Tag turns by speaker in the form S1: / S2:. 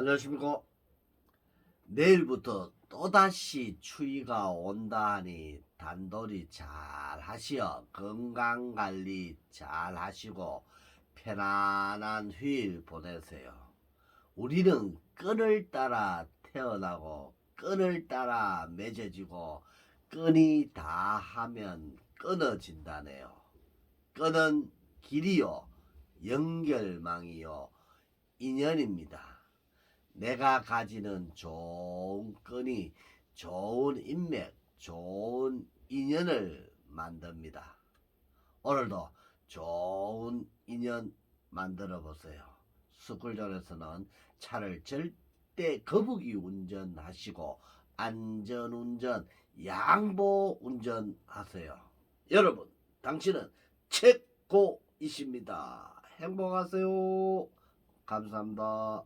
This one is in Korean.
S1: 안녕하십니까. 내일부터 또다시 추위가 온다 하니 단돌이 잘 하시어 건강관리 잘 하시고 편안한 휴일 보내세요. 우리는 끈을 따라 태어나고 끈을 따라 맺어지고 끈이 다 하면 끊어진다네요. 끈은 길이요, 연결망이요, 인연입니다. 내가 가지는 좋은 끈이 좋은 인맥, 좋은 인연을 만듭니다. 오늘도 좋은 인연 만들어 보세요. 스쿨존에서는 차를 절대 거북이 운전하시고 안전운전, 양보 운전하세요. 여러분, 당신은 최고이십니다. 행복하세요. 감사합니다.